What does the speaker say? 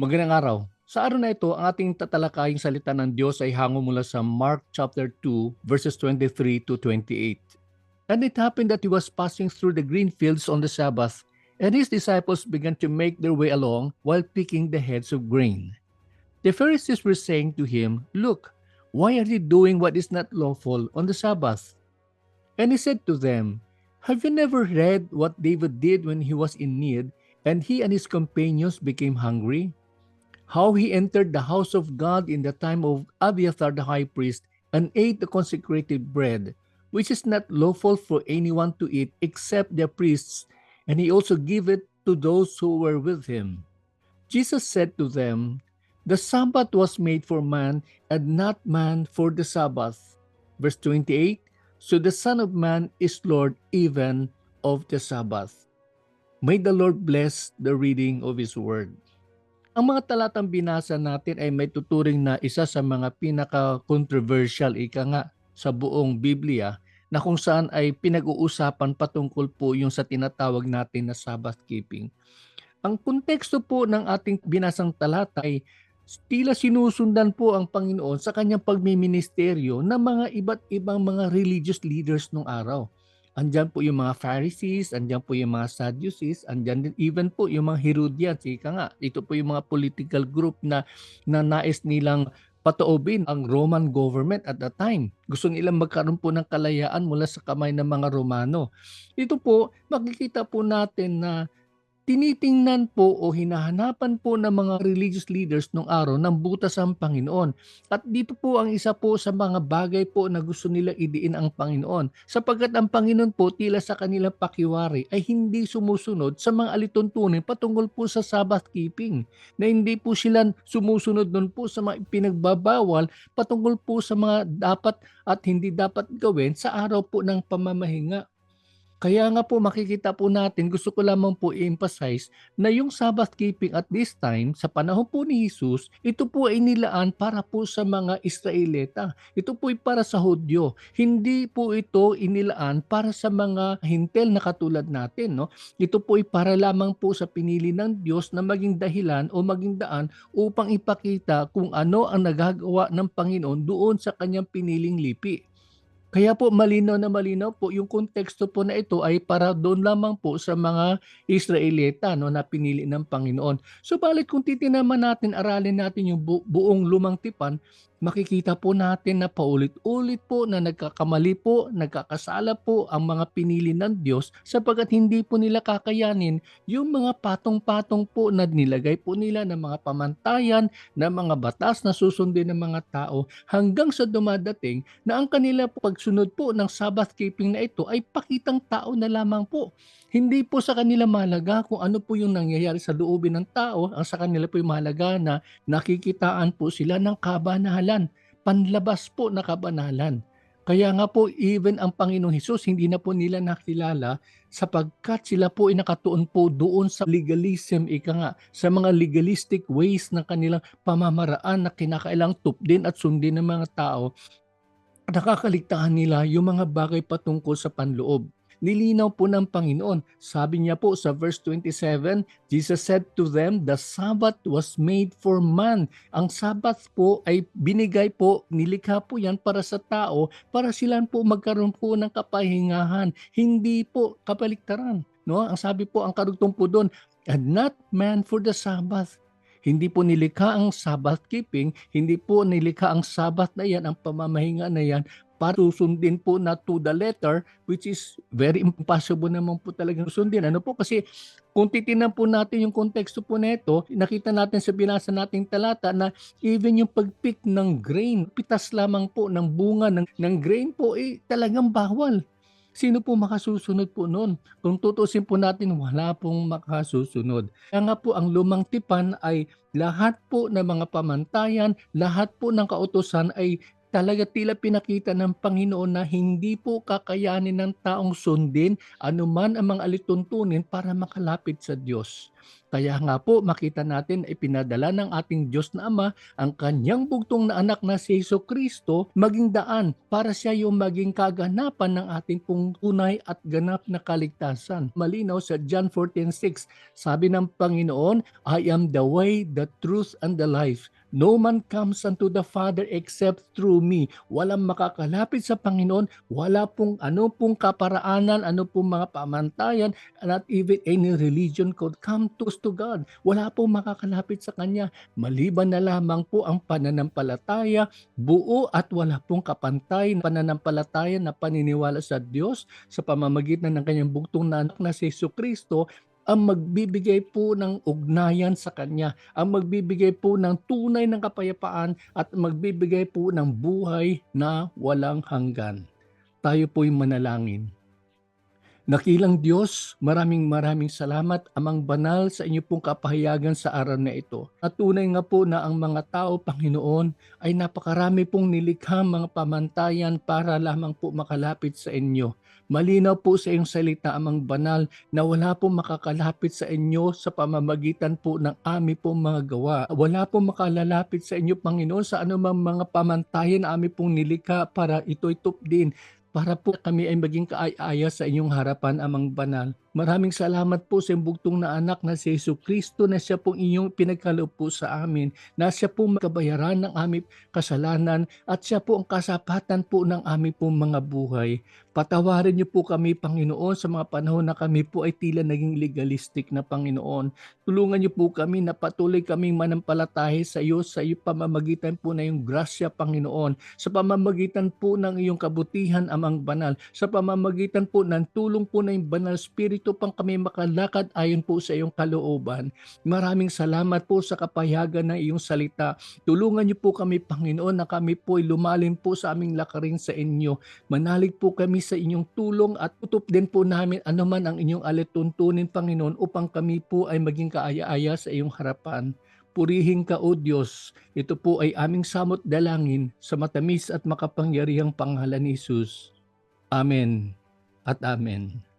Magandang araw. Sa araw na ito, ang ating tatalakaying salita ng Diyos ay hango mula sa Mark chapter 2 verses 23 to 28. And it happened that he was passing through the green fields on the Sabbath, and his disciples began to make their way along while picking the heads of grain. The Pharisees were saying to him, Look, why are you doing what is not lawful on the Sabbath? And he said to them, Have you never read what David did when he was in need, and he and his companions became hungry? How he entered the house of God in the time of Abiathar the high priest, and ate the consecrated bread, which is not lawful for anyone to eat except the priests, and he also gave it to those who were with him. Jesus said to them, The Sabbath was made for man, and not man for the Sabbath. Verse 28 So the Son of Man is Lord even of the Sabbath. May the Lord bless the reading of His Word. Ang mga talatang binasa natin ay may tuturing na isa sa mga pinaka-controversial ika nga sa buong Biblia na kung saan ay pinag-uusapan patungkol po yung sa tinatawag natin na Sabbath keeping. Ang konteksto po ng ating binasang talata ay tila sinusundan po ang Panginoon sa kanyang pagmiministeryo ng mga iba't ibang mga religious leaders nung araw. Andyan po yung mga Pharisees, andyan po yung mga Sadducees, andyan din even po yung mga Herodians. Ika nga, ito po yung mga political group na, na nais nilang pataobin ang Roman government at that time. Gusto nilang magkaroon po ng kalayaan mula sa kamay ng mga Romano. Ito po, makikita po natin na tinitingnan po o hinahanapan po ng mga religious leaders nung araw ng butas ang Panginoon. At dito po ang isa po sa mga bagay po na gusto nila idiin ang Panginoon. Sapagkat ang Panginoon po tila sa kanilang pakiwari ay hindi sumusunod sa mga alituntunin patungkol po sa Sabbath keeping. Na hindi po sila sumusunod nun po sa mga pinagbabawal patungkol po sa mga dapat at hindi dapat gawin sa araw po ng pamamahinga. Kaya nga po makikita po natin, gusto ko lamang po i-emphasize na yung Sabbath keeping at this time, sa panahon po ni Jesus, ito po ay nilaan para po sa mga Israelita. Ito po ay para sa Hudyo. Hindi po ito inilaan para sa mga hintel na katulad natin. No? Ito po ay para lamang po sa pinili ng Diyos na maging dahilan o maging daan upang ipakita kung ano ang nagagawa ng Panginoon doon sa kanyang piniling lipi. Kaya po malinaw na malinaw po yung konteksto po na ito ay para doon lamang po sa mga Israelita no, na pinili ng Panginoon. Subalit kung titinaman natin, aralin natin yung bu- buong lumang tipan, makikita po natin na paulit-ulit po na nagkakamali po, nagkakasala po ang mga pinili ng Diyos sapagkat hindi po nila kakayanin yung mga patong-patong po na nilagay po nila ng mga pamantayan, ng mga batas na susundin ng mga tao hanggang sa dumadating na ang kanila po pagsunod po ng Sabbath keeping na ito ay pakitang tao na lamang po. Hindi po sa kanila mahalaga kung ano po yung nangyayari sa loobin ng tao, ang sa kanila po yung mahalaga na nakikitaan po sila ng kabanalan, panlabas po na kabanalan. Kaya nga po, even ang Panginoong Hesus, hindi na po nila nakilala sapagkat sila po ay nakatuon po doon sa legalism, ika nga, sa mga legalistic ways ng kanilang pamamaraan na kinakailang tupdin at sundin ng mga tao, nakakaligtaan nila yung mga bagay patungkol sa panloob nilinaw po ng Panginoon. Sabi niya po sa verse 27, Jesus said to them, The Sabbath was made for man. Ang Sabbath po ay binigay po, nilikha po yan para sa tao, para sila po magkaroon po ng kapahingahan. Hindi po kapaliktaran. No? Ang sabi po, ang karugtong po doon, and not man for the Sabbath. Hindi po nilikha ang Sabbath keeping, hindi po nilikha ang Sabbath na yan, ang pamamahinga na yan para susundin po na to the letter which is very impossible naman po talagang susundin. Ano po kasi kung titinan po natin yung konteksto po nito, nakita natin sa binasa nating talata na even yung pagpick ng grain, pitas lamang po ng bunga ng, ng grain po eh talagang bawal. Sino po makasusunod po noon? Kung tutusin po natin, wala pong makasusunod. Kaya nga po ang lumang tipan ay lahat po ng mga pamantayan, lahat po ng kautosan ay Talaga tila pinakita ng Panginoon na hindi po kakayanin ng taong sundin anuman ang mga alituntunin para makalapit sa Diyos. Kaya nga po makita natin ay pinadala ng ating Diyos na Ama ang kanyang bugtong na anak na si Yeso Kristo maging daan para siya yung maging kaganapan ng ating pong tunay at ganap na kaligtasan. Malinaw sa John 14.6, sabi ng Panginoon, I am the way, the truth, and the life. No man comes unto the Father except through me. Walang makakalapit sa Panginoon, wala pong ano pong kaparaanan, ano pong mga pamantayan, not even any religion could come to, to God. Wala pong makakalapit sa Kanya. Maliban na lamang po ang pananampalataya, buo at wala pong kapantay na pananampalataya na paniniwala sa Diyos sa pamamagitan ng kanyang bugtong na anak na si Yesu Kristo ang magbibigay po ng ugnayan sa Kanya, ang magbibigay po ng tunay ng kapayapaan at magbibigay po ng buhay na walang hanggan. Tayo po'y manalangin. Nakilang Diyos, maraming maraming salamat amang banal sa inyo pong kapahayagan sa araw na ito. At tunay nga po na ang mga tao, Panginoon, ay napakarami pong nilikhang mga pamantayan para lamang po makalapit sa inyo. Malinaw po sa iyong salita amang banal na wala pong makakalapit sa inyo sa pamamagitan po ng ami pong mga gawa. Wala pong makalalapit sa inyo, Panginoon, sa anumang mga pamantayan na ami pong nilikha para ito'y tupdin para po kami ay maging kaaya sa inyong harapan, Amang Banal. Maraming salamat po sa bugtong na anak na si Yesu Kristo na siya pong inyong pinagkaloob po sa amin, na siya po kabayaran ng aming kasalanan at siya po ang kasapatan po ng aming pong mga buhay. Patawarin niyo po kami, Panginoon, sa mga panahon na kami po ay tila naging legalistic na Panginoon. Tulungan niyo po kami na patuloy kaming manampalataya sa iyo sa iyo pamamagitan po na yung grasya, Panginoon, sa pamamagitan po ng iyong kabutihan, Amang Banal, sa pamamagitan po ng tulong po na yung Banal Spirit Espiritu pang kami makalakad ayon po sa iyong kalooban. Maraming salamat po sa kapayagan ng iyong salita. Tulungan niyo po kami, Panginoon, na kami po ay lumalim po sa aming lakarin sa inyo. Manalig po kami sa inyong tulong at tutop din po namin anuman ang inyong alituntunin, Panginoon, upang kami po ay maging kaaya-aya sa iyong harapan. Purihin ka, O Diyos. Ito po ay aming samot dalangin sa matamis at makapangyarihang pangalan ni Jesus. Amen at Amen.